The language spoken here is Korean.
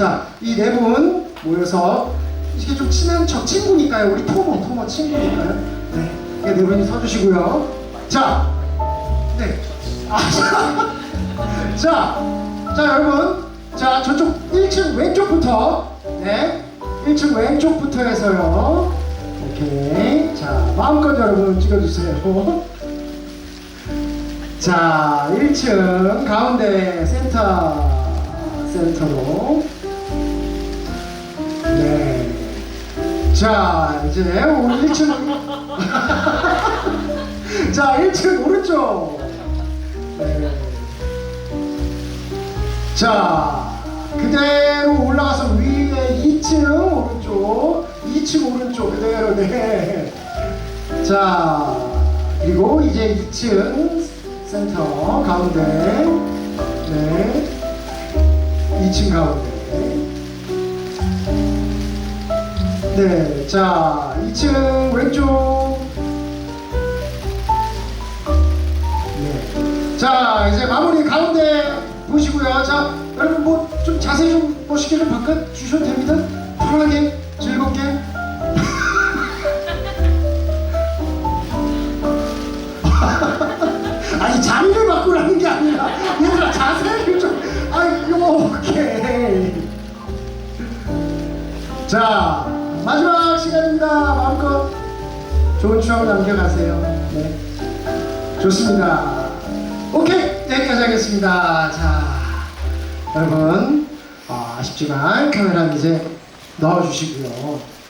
자, 이 네 분 모여서 이게 좀 친한 척 친구니까요. 우리 토모 토모 친구니까요. 네, 네 분이 서주시고요. 자, 네. 아, 자, 자, 자 여러분, 자 저쪽 1층 왼쪽부터, 네, 1층 왼쪽부터 해서요. 오케이. 자, 마음껏 여러분 찍어주세요. 자, 1층 가운데 센터 센터로 자, 이제 우리 1층 자, 1층 오른쪽. 네. 자, 그대로 올라가서 위에 2층 오른쪽. 2층 오른쪽 그대로 네. 자, 그리고 이제 2층 센터 가운데. 네. 2층 가운데 네, 자 2층 왼쪽 네, 자 이제 마무리 가운데 보시고요. 자 여러분 뭐 좀 자세히 좀 멋있게 좀 바꿔 주셔도 됩니다. 편하게 즐겁게. 아니 자리를 바꾸라는 게 아니라 얘들아 자세를 좀 아이고 오케이 자 마지막 시간입니다. 마음껏 좋은 추억 남겨가세요. 네. 좋습니다. 오케이. 여기까지 하겠습니다. 자 여러분 어, 아쉽지만 카메라 이제 넣어주시고요